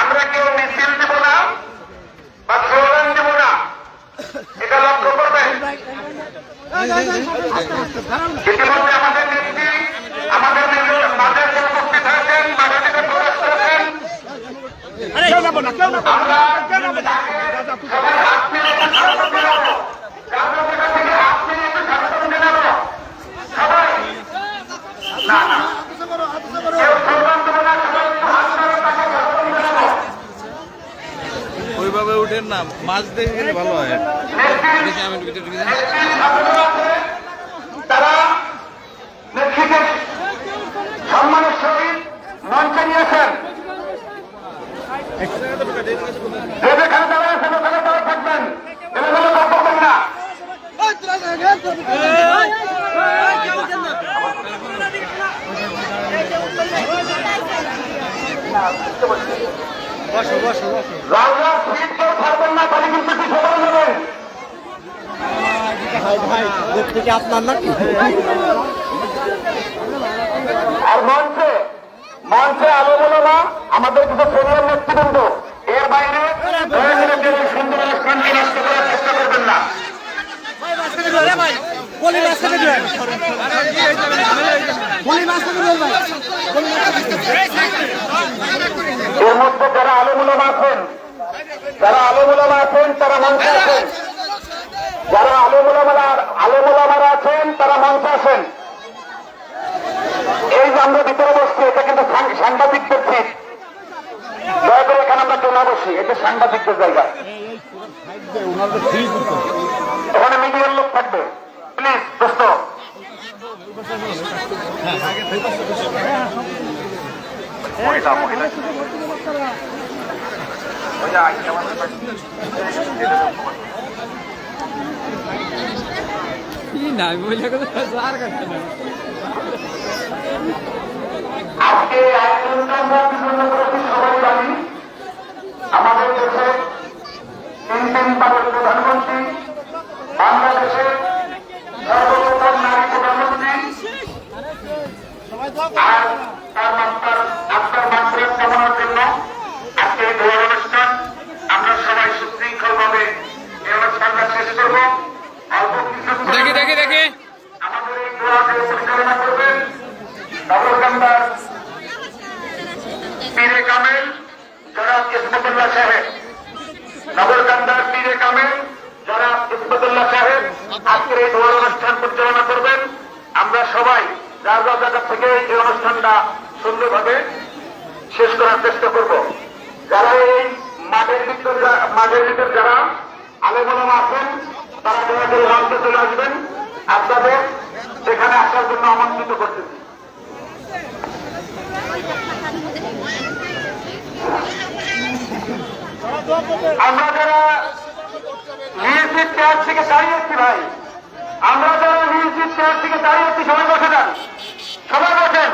আমরা কেউ মিছিল দেব না বা স্লোগান দেব না এটা লক্ষ্য করবেন না কেউ না ওইভাবে উঠেন না মাছ দেখে গেলে ভালো হয়। দেখি আমি আছেন ওখানে দাঁড়ায় থাকবেন এগুলো না আর মঞ্চে মঞ্চে আলোচনা না আমাদের কিছু সিনিয়র নেতৃবৃন্দ। এর বাইরে দয়া করে কেউ এই সুন্দর অনুষ্ঠানকে নষ্ট করার চেষ্টা করবেন না। এর মধ্যে যারা আলোমুলমা আছেন যারা আলোমুলমা আছেন তারা মঞ্চে আছেন। যারা আলোমুলামারা আলোমুলামারা আছেন তারা মঞ্চে আছেন। এই যে আমরা ভিতরে বসছি এটা কিন্তু সাং- সাংবাদিকদের সিট দয়া করে এখানে আমরা কেউ না বসি এটা সাংবাদিকদের জায়গা। এখানে মিডিয়ার লোক থাকবে। প্লিজ দোস্ত। মহিলা মহিলা ওই যে আগে আমাদের কি না আমি বলে কথা আজকে দেখি দেখি দেখি। আমাদের এই পরিচালনা করবেন পীরে কামেল, জনাব ইসমতুল্লাহ সাহেব। নগরকান্দার পীরে কামেল, জনাব ইসমতুল্লাহ সাহেব, আজকের এই দোয়ার অনুষ্ঠান পরিচালনা করবেন। আমরা সবাই যার যার জায়গা থেকে এই অনুষ্ঠানটা সুন্দরভাবে শেষ করার চেষ্টা করব। যারা এই মাঠের ভিতর মাঠের ভিতর যারা আলেমনা আছেন, তারা দয়া করে মঞ্চে চলে আসবেন। আপনাদের সেখানে আসার জন্য আমন্ত্রিত করতেছি আমরা যারা নিজের চেয়ার থেকে দাঁড়িয়েছি ভাই, আমরা যারা নিজের চেয়ার থেকে দাঁড়িয়েছি সবাই বসে যান। সবাই বসেন।